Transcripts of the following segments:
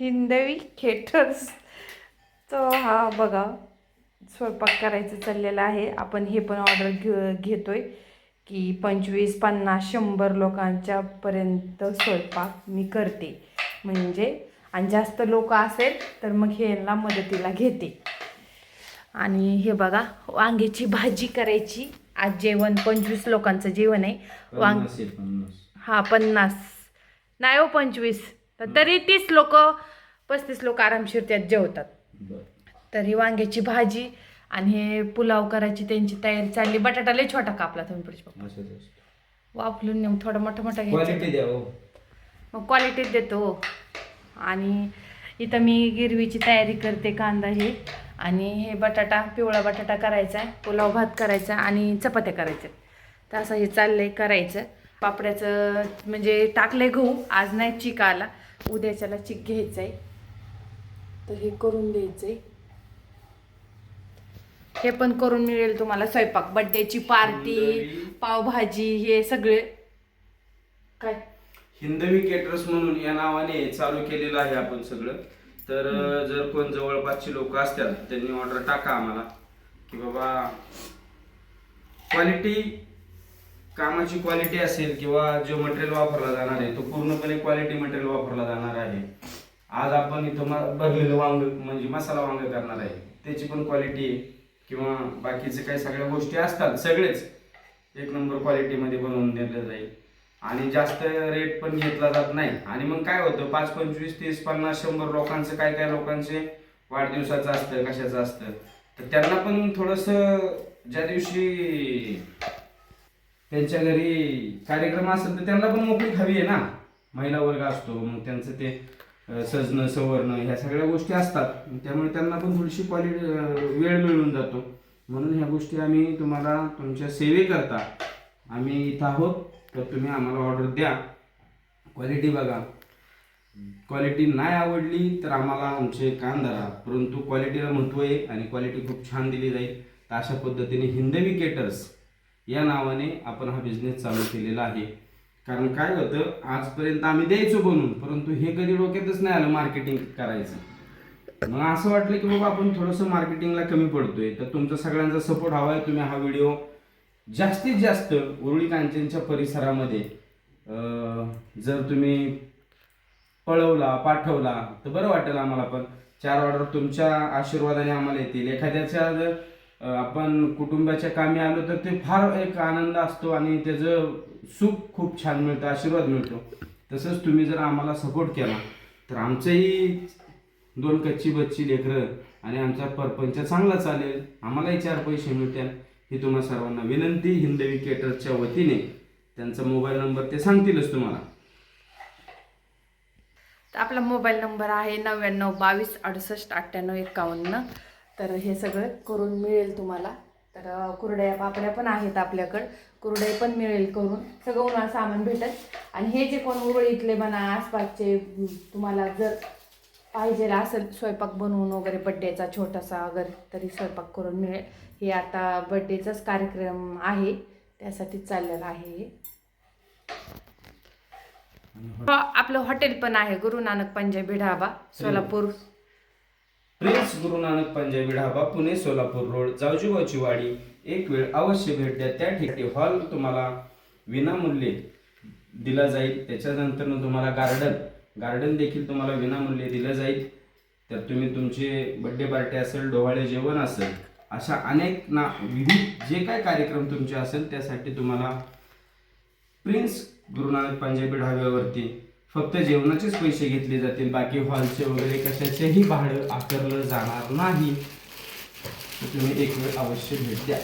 हिंदवी खेटर्स तो हा बघा स्वयंपाक करायचं चाललेलं आहे. आपण हे पण ऑर्डर घे घेतोय की पंचवीस पन्नास शंभर लोकांच्या पर्यंत स्वयंपाक मी करते. म्हणजे आणि जास्त लोक असेल तर मग हे यांना मदतीला घेते. आणि हे बघा वांग्याची भाजी करायची. आज जेवण पंचवीस लोकांचं जेवण आहे. वांग आहे. हा पन्नास. नाही हो पंचवीस. तर तरी तीस लोक पस्तीस लोक आरामशीर त्यात जेवतात. तरी वांग्याची भाजी आणि हे पुलाव करायची त्यांची तयारी चालली. बटाटा लय छोटा कापला तुम्ही पप्पा असतं. वापरून नेऊन थोडा मोठा मोठा घ्यायचा. हो. मग क्वालिटीत देतो. आणि इथं मी गिरवीची तयारी करते कांदा हे. आणि हे बटाटा पिवळा बटाटा करायचा आहे. पुलाव भात करायचा आणि चपात्या करायच्या तर असं हे चाललंय करायचं. पापड्याचं म्हणजे टाकलंय गहू आज नाही चिक आला. उद्याच्याला चिक घ्यायचं आहे तर हे करून द्यायचं आहे हे पण करून मिळेल तुम्हाला स्वयंपाक. बड्डेची पार्टी पावभाजी हे सगळे. काय? हिंदवी केटरर्स म्हणून या नावाने चालू केलेलं आहे आपण सगळं. तर जर कोण जवळपासची लोक असतात त्यांनी ऑर्डर टाका आम्हाला. की बाबा क्वालिटी कामाची क्वालिटी असेल किंवा जो मटेरियल वापरला जाणार आहे तो पूर्णपणे क्वालिटी मटेरियल वापरला जाणार आहे. आज आपण इथं भरलेलं वांग म्हणजे मसाला वांग करणार आहे. त्याची पण क्वालिटी किंवा बाकीचे काही सगळ्या गोष्टी असतात सगळेच. एक नंबर क्वालिटीमध्ये बनवून दिलं जाईल. आणि जास्त रेट पण घेतला जात नाही. आणि मग काय होतं पाच पंचवीस तीस पन्नास शंभर लोकांचं काय काय लोकांचे वाढदिवसाचं असतं कशाचं असतं. तर त्यांना पण थोडंसं ज्या दिवशी त्यांच्या घरी कार्यक्रम असेल तर त्यांना पण मोकळी हवी आहे ना. महिला वर्ग असतो मग त्यांचं ते सजणं सवरणं ह्या सगळ्या गोष्टी असतात. त्यामुळे त्यांना पण थोडीशी क्वालिटी वेळ मिळून जातो. म्हणून ह्या गोष्टी आम्ही तुम्हाला तुमच्या सेवेकरता आम्ही इथं आहोत. तर तुम्ही आम्हाला ऑर्डर द्या. क्वालिटी बघा. क्वालिटी नाही आवडली तर आम्हाला आमचे कान धरा परंतु क्वालिटीला महत्त्व आहे आणि क्वालिटी खूप छान दिली जाईल. तर अशा पद्धतीने हिंदवी केटर्स या नावाने आपण हा बिझनेस चालू केलेला आहे. कारण काय होतं आजपर्यंत आम्ही द्यायचो बनून परंतु हे कधी डोक्यातच नाही आलं मार्केटिंग करायचं. मग असं वाटलं की बाबा आपण थोडंसं मार्केटिंगला कमी पडतोय. तर तुमचा सगळ्यांचा सपोर्ट हवा आहे. तुम्ही हा व्हिडिओ जास्तीत जास्त उरुळी कांचनच्या परिसरामध्ये जर तुम्ही पळवला पाठवला तर बरं वाटेल आम्हाला पण. चार ऑर्डर तुमच्या आशीर्वादाने आम्हाला येतील. एखाद्याच्या जर आपण कुटुंबाच्या कामी आलो तर ते फार एक आनंद असतो आणि त्याचं सुख खूप छान मिळतं आशीर्वाद मिळतो. तसंच तुम्ही जर आम्हाला सपोर्ट केला तर आमचंही दोन कच्ची बच्ची लेकरं आणि आमचा परपंच चांगला चालेल. आम्हालाही चार पैसे मिळतील. ही तुम्हा सर्वांना विनंती. हिंदवी केटर्सच्या वतीने त्यांचा मोबाईल नंबर ते सांगतीलच तुम्हाला. तर आपला मोबाईल नंबर आहे नव्याण्णव बावीस अडुसष्ट अठ्ठ्याण्णव एकावन्न. तर हे सगळं करून मिळेल तुम्हाला. तर कुरड्या पापड्या पण आहेत आपल्याकडं. कुरडे पण मिळेल करून. सगळं उन्हाळा सामान भेटत आणि हे जे कोण उरळीतले म्हणा आसपासचे तुम्हाला जर पाहिजे असेल स्वयंपाक बनवून वगैरे बड्डेचा छोटासा वगैरे तरी स्वयंपाक करून मिळेल. हे आता बड्डेचाच कार्यक्रम आहे. त्यासाठी चाललेला आहे हे. हो, आपलं हॉटेल पण आहे. गुरु नानक पंजाबी ढाबा सोलापूर. प्रिन्स गुरु नानक पंजाबी ढाबा पुणे सोलापूर रोड जावजीबाची वाडी एक वेळ अवश्य भेट द्या. त्या ठिकाणी हॉल तुम्हाला विनामूल्य दिला जाईल. त्याच्यानंतर तुम्हाला गार्डन. गार्डन देखील तुम्हाला विनामूल्य दिलं जाईल. तर तुम्ही तुमचे बड्डे पार्टी असेल डोहाळे जेवण असेल अशा अनेक ना विविध जे काय कार्यक्रम तुमचे असेल त्यासाठी तुम्हाला प्रिन्स गुरुनानक पंजाबी ढाब्यावरती फक्त जेवणाचेच पैसे घेतले जातील बाकी हॉलचे वगैरे कशाचेही भाडं आकारलं जाणार नाही. तर तुम्ही एक वेळ अवश्य भेट द्या.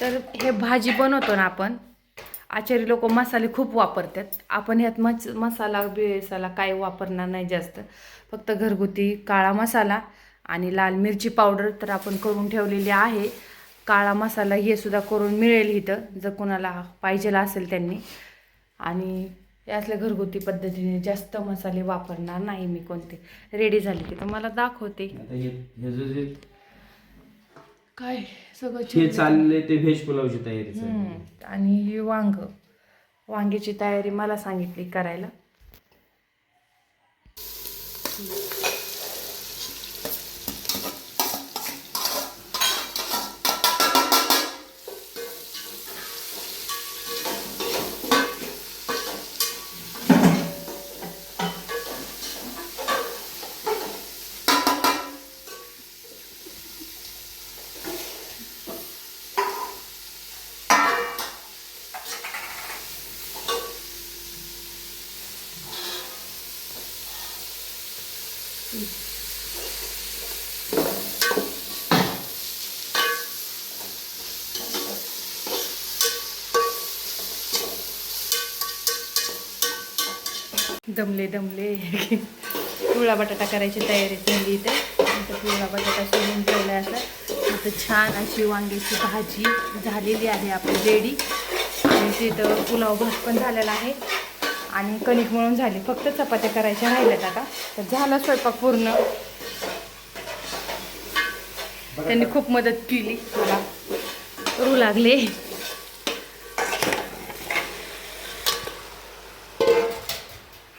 तर हे भाजी बनवतो ना आपण आचारी लोक मसाले खूप वापरतात. आपण ह्यात मच मसाला बेसाला काय वापरणार नाही जास्त. फक्त घरगुती काळा मसाला आणि लाल मिरची पावडर तर आपण करून ठेवलेली आहे. काळा मसाला हे सुद्धा करून मिळेल इथं जर कोणाला पाहिजेला असेल त्यांनी. आणि यातल्या घरगुती पद्धतीने जास्त मसाले वापरणार नाही मी कोणते. रेडी झाले की तुम्हाला दाखवते. आता हे हे जे- जे काय सगळं हे. चाललंय ते व्हेज पुलावची तयारी. आणि ही वांग. वांग्याची तयारी मला सांगितली करायला. दमले दमले. पिवळा बटाटा करायची तयारी झाली इथे. आता पिवळा बटाटा सोडून ठेवला असं आता छान अशी वांग्याची भाजी झालेली आहे आपली रेडी. आणि तिथं पुलाव भात पण झालेला आहे. आणि कणिक मळून झाली. फक्त चपात्या करायच्या राहिल्यात आता. तर झाला स्वयंपाक पूर्ण. त्यांनी खूप मदत केली. मला करू लागले.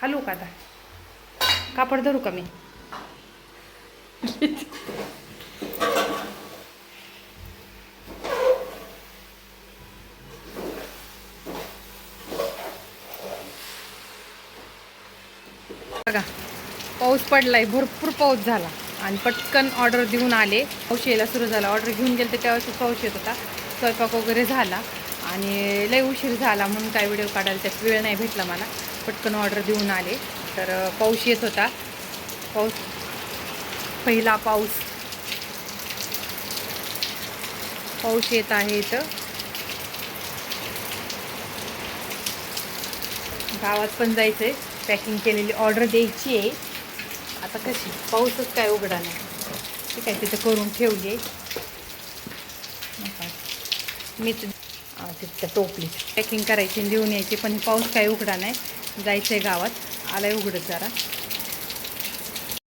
हलू का आता? कापड धरू का मी? बघा पाऊस पडलाय भरपूर पाऊस झाला. आणि पटकन ऑर्डर देऊन आले. पाऊस यायला सुरू झाला. ऑर्डर घेऊन गेले तर त्यावेळेस पाऊस येत होता. स्वयंपाक वगैरे झाला. आणि लय उशीर झाला म्हणून काय व्हिडिओ काढायला त्यात वेळ नाही भेटला मला. पटकन ऑर्डर देऊन आले. तर पाऊस येत होता. पाऊस पहिला पाऊस. पाऊस येत आहे इथं. गावात पण जायचं आहे पॅकिंग केलेली ऑर्डर द्यायची आहे. आता कशी? पाऊसच काय उघडा नाही. ठीक आहे तिथं करून ठेवली आहे. मीच तिथं टोपली पॅकिंग करायची आणि देऊन यायची पण पाऊस काय उघडा नाही. जायचं आहे गावात. आलाय उघडत जरा.